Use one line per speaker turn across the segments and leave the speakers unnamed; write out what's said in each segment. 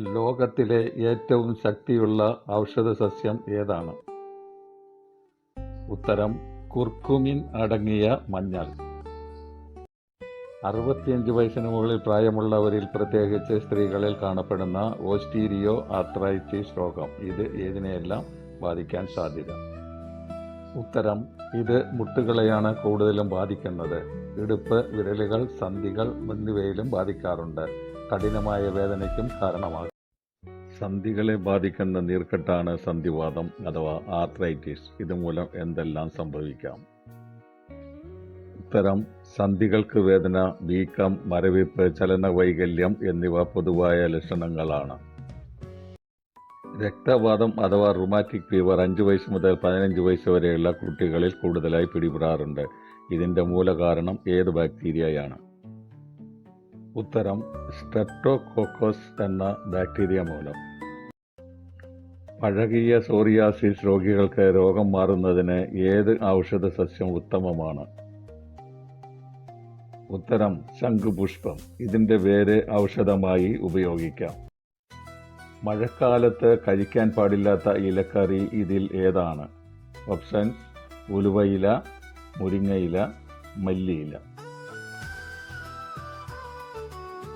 ലോകത്തിലെ ഏറ്റവും ശക്തിയുള്ള ഔഷധ സസ്യം ഏതാണ്? ഉത്തരം കുർക്കുമിൻ അടങ്ങിയ മഞ്ഞൾ. അറുപത്തിയഞ്ച് വയസ്സിന് മുകളിൽ പ്രായമുള്ളവരിൽ പ്രത്യേകിച്ച് സ്ത്രീകളിൽ കാണപ്പെടുന്ന ഓസ്റ്റീരിയോ ആർത്രൈറ്റിസ് രോഗം. ഇത് ഏതിനെയെല്ലാം ബാധിക്കാൻ സാധ്യത? ഉത്തരം ഇത് മുട്ടുകളെയാണ് കൂടുതലും ബാധിക്കുന്നത്. ഇടുപ്പ് വിരലുകൾ സന്ധികൾ എന്നിവയിലും ബാധിക്കാറുണ്ട്. കഠിനമായ വേദനയ്ക്കും കാരണമാകും. സന്ധികളെ ബാധിക്കുന്ന നീർക്കെട്ടാണ് സന്ധിവാദം അഥവാ ആർത്രൈറ്റിസ്. ഇതുമൂലം എന്തെല്ലാം സംഭവിക്കാം? ഉത്തരം സന്ധികൾക്ക് വേദന വീക്കം മരവിപ്പ് ചലന വൈകല്യം എന്നിവ പൊതുവായ ലക്ഷണങ്ങളാണ്. രക്തവാദം അഥവാ റുമാറ്റിക് ഫീവർ അഞ്ച് വയസ്സ് മുതൽ പതിനഞ്ച് വയസ്സ് വരെയുള്ള കുട്ടികളിൽ കൂടുതലായി പിടിപെടാറുണ്ട്. ഇതിന്റെ മൂലകാരണം ഏത് ബാക്ടീരിയയാണ് ഉത്തരം സ്ട്രെപ്റ്റോകോക്കോസ് എന്ന ബാക്ടീരിയ മൂലം. പഴകിയ സോറിയാസിസ് രോഗികൾക്ക് രോഗം മാറുന്നതിന് ഏത് ഔഷധ സസ്യം ഉത്തമമാണ്? ഉത്തരം ശംഖുപുഷ്പം. ഇതിന്റെ വേര് ഔഷധമായി ഉപയോഗിക്കാം. മഴക്കാലത്ത് കഴിക്കാൻ പാടില്ലാത്ത ഇലക്കറി ഇതിൽ ഏതാണ്? ഓപ്ഷൻസ് ഉലുവയില മുരിങ്ങയില മല്ലിയില.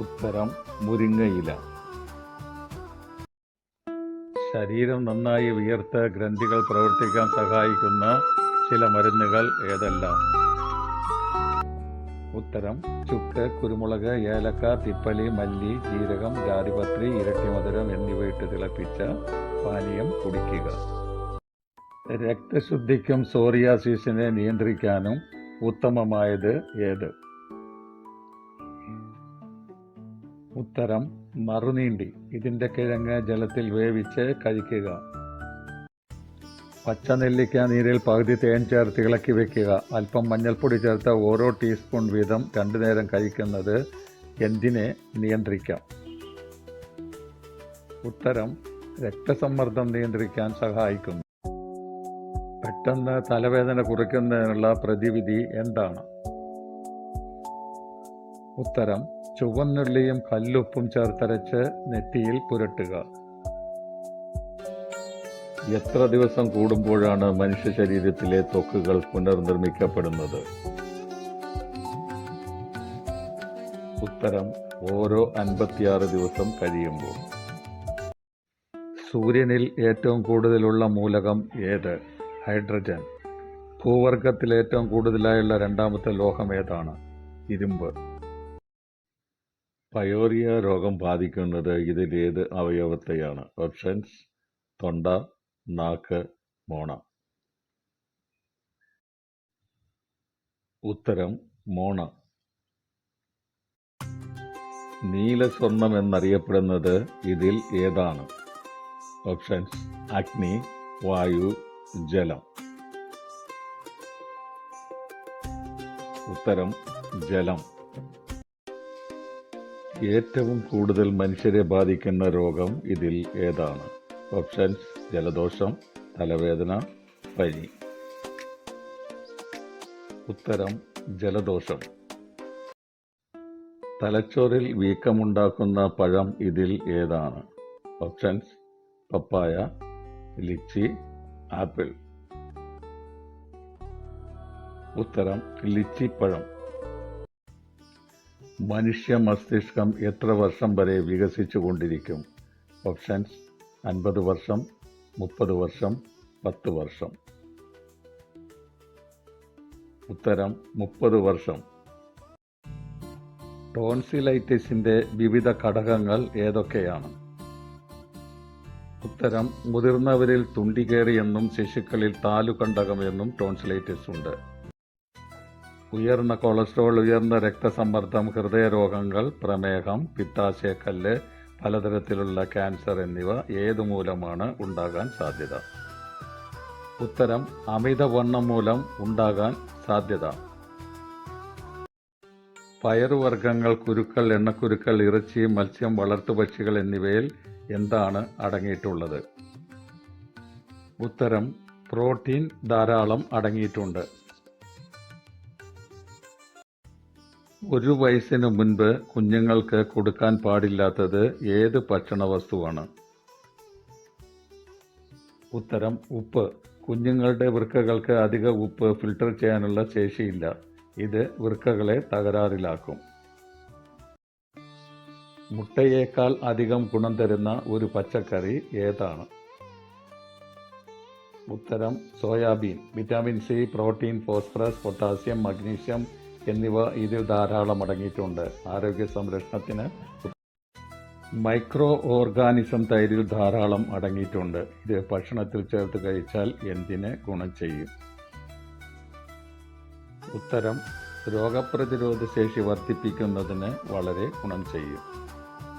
ഉത്തരം മുരിങ്ങയില. ശരീരം നന്നായി വിയർത്ത് ഗ്രന്ഥികൾ പ്രവർത്തിക്കാൻ സഹായിക്കുന്ന ചില മരുന്നുകൾ ഏതെല്ലാം? ഉത്തരം ചുക്ക് കുരുമുളക് ഏലക്ക തിപ്പലി മല്ലി ജീരകം ജാതിപത്രി ഇരട്ടിമധുരം മധുരം എന്നിവയിട്ട് തിളപ്പിച്ച പാനീയം കുടിക്കുക. രക്തശുദ്ധിക്കും സോറിയാസിസിനെ നിയന്ത്രിക്കാനും ഉത്തമമായത് ഏത്? ഉത്തരം മറുനീണ്ടി. ഇതിന്റെ കിഴങ്ങ് ജലത്തിൽ വേവിച്ച് കഴിക്കുക. പച്ച നെല്ലിക്ക നീരിൽ പകുതി തേൻ ചേർത്ത് ഇളക്കി വെക്കുക. അല്പം മഞ്ഞൾപ്പൊടി ചേർത്ത് ഓരോ ടീസ്പൂൺ വീതം രണ്ടു നേരം കഴിക്കുന്നത് എന്തിനെ നിയന്ത്രിക്കാം? ഉത്തരം രക്തസമ്മർദ്ദം നിയന്ത്രിക്കാൻ സഹായിക്കുന്നു. പെട്ടെന്ന് തലവേദന കുറയ്ക്കുന്നതിനുള്ള പ്രതിവിധി എന്താണ്? ഉത്തരം ചുവന്നുള്ളിയും കല്ലുപ്പും ചേർത്തരച്ച് നെറ്റിയിൽ പുരട്ടുക. എത്ര ദിവസം കൂടുമ്പോഴാണ് മനുഷ്യ ശരീരത്തിലെ ത്വക്കുകൾ പുനർനിർമ്മിക്കപ്പെടുന്നത്? ഉത്തരം ഓരോ അൻപത്തിയാറ് ദിവസം കഴിയുമ്പോൾ. സൂര്യനിൽ ഏറ്റവും കൂടുതലുള്ള മൂലകം ഏത്? ഹൈഡ്രജൻ. ഭൂവർഗത്തിൽ ഏറ്റവും കൂടുതലായുള്ള രണ്ടാമത്തെ ലോഹം ഏതാണ്? ഇരുമ്പ്. പയോറിയ രോഗം ബാധിക്കുന്നത് ഇതിൽ ഏത് അവയവത്തെയാണ്? ഓപ്ഷൻസ് തൊണ്ട നാക്ക് മോണ. ഉത്തരം മോണ. നീലസ്വർണം എന്നറിയപ്പെടുന്നത് ഇതിൽ ഏതാണ്? ഓപ്ഷൻസ് അഗ്നി വായു ജലം. ഉത്തരം ജലം. ഏറ്റവും കൂടുതൽ മനുഷ്യരെ ബാധിക്കുന്ന രോഗം ഇതിൽ ഏതാണ്? ഓപ്ഷൻസ് ജലദോഷം തലവേദന പനി. ഉത്തരം ജലദോഷം. തലച്ചോറിൽ വീക്കമുണ്ടാക്കുന്ന പഴം ഇതിൽ ഏതാണ്? Options papaya litchi apple. ഉത്തരം ലിച്ചിപ്പഴം മനുഷ്യ മസ്തിഷ്കം എത്ര വർഷം വരെ വികസിച്ചു കൊണ്ടിരിക്കും ഓപ്ഷൻസ് അൻപത് വർഷം മുപ്പത് വർഷം പത്ത് വർഷം. ഉത്തരം മുപ്പത് വർഷം. ടോൺസിലൈറ്റിസിന്റെ വിവിധ ഘടകങ്ങൾ ഏതൊക്കെയാണ്? ഉത്തരം മുതിർന്നവരിൽ തുണ്ടികേറിയെന്നും ശിശുക്കളിൽ താലുകണ്ടകമെന്നും ടോൺസിലൈറ്റിസ് ഉണ്ട്. ഉയർന്ന കൊളസ്ട്രോൾ ഉയർന്ന രക്തസമ്മർദ്ദം ഹൃദയരോഗങ്ങൾ പ്രമേഹം പിത്താശയക്കല്ല് പലതരത്തിലുള്ള ക്യാൻസർ എന്നിവ ഏതു മൂലമാണ് ഉണ്ടാകാൻ സാധ്യത? ഉത്തരം അമിതവണ്ണം മൂലം ഉണ്ടാകാൻ സാധ്യത. പയറുവർഗങ്ങൾ കുരുക്കൾ എണ്ണക്കുരുക്കൾ ഇറച്ചി മത്സ്യം വളർത്തുപക്ഷികൾ എന്നിവയിൽ എന്താണ് അടങ്ങിയിട്ടുള്ളത്? ഉത്തരം പ്രോട്ടീൻ ധാരാളം അടങ്ങിയിട്ടുണ്ട്. ഒരു വയസ്സിന് മുൻപ് കുഞ്ഞുങ്ങൾക്ക് കൊടുക്കാൻ പാടില്ലാത്തത് ഏത് ഭക്ഷണ വസ്തുവാണ് ഉത്തരം ഉപ്പ്. കുഞ്ഞുങ്ങളുടെ വൃക്കകൾക്ക് അധിക ഉപ്പ് ഫിൽട്ടർ ചെയ്യാനുള്ള ശേഷിയില്ല. ഇത് വൃക്കകളെ തകരാറിലാക്കും. മുട്ടയേക്കാൾ അധികം ഗുണം തരുന്ന ഒരു പച്ചക്കറി ഏതാണ്? ഉത്തരം soybean. Vitamin C protein phosphorus potassium magnesium എന്നിവ ഇതിൽ ധാരാളം അടങ്ങിയിട്ടുണ്ട്. ആരോഗ്യ സംരക്ഷണത്തിന് മൈക്രോ ഓർഗാനിസം തൈരിൽ ധാരാളം അടങ്ങിയിട്ടുണ്ട്. ഇത് ഭക്ഷണത്തിൽ ചേർത്ത് കഴിച്ചാൽ എന്തിന് ഗുണം ചെയ്യും? ഉത്തരം രോഗപ്രതിരോധ ശേഷി വർദ്ധിപ്പിക്കുന്നതിന് വളരെ ഗുണം ചെയ്യും.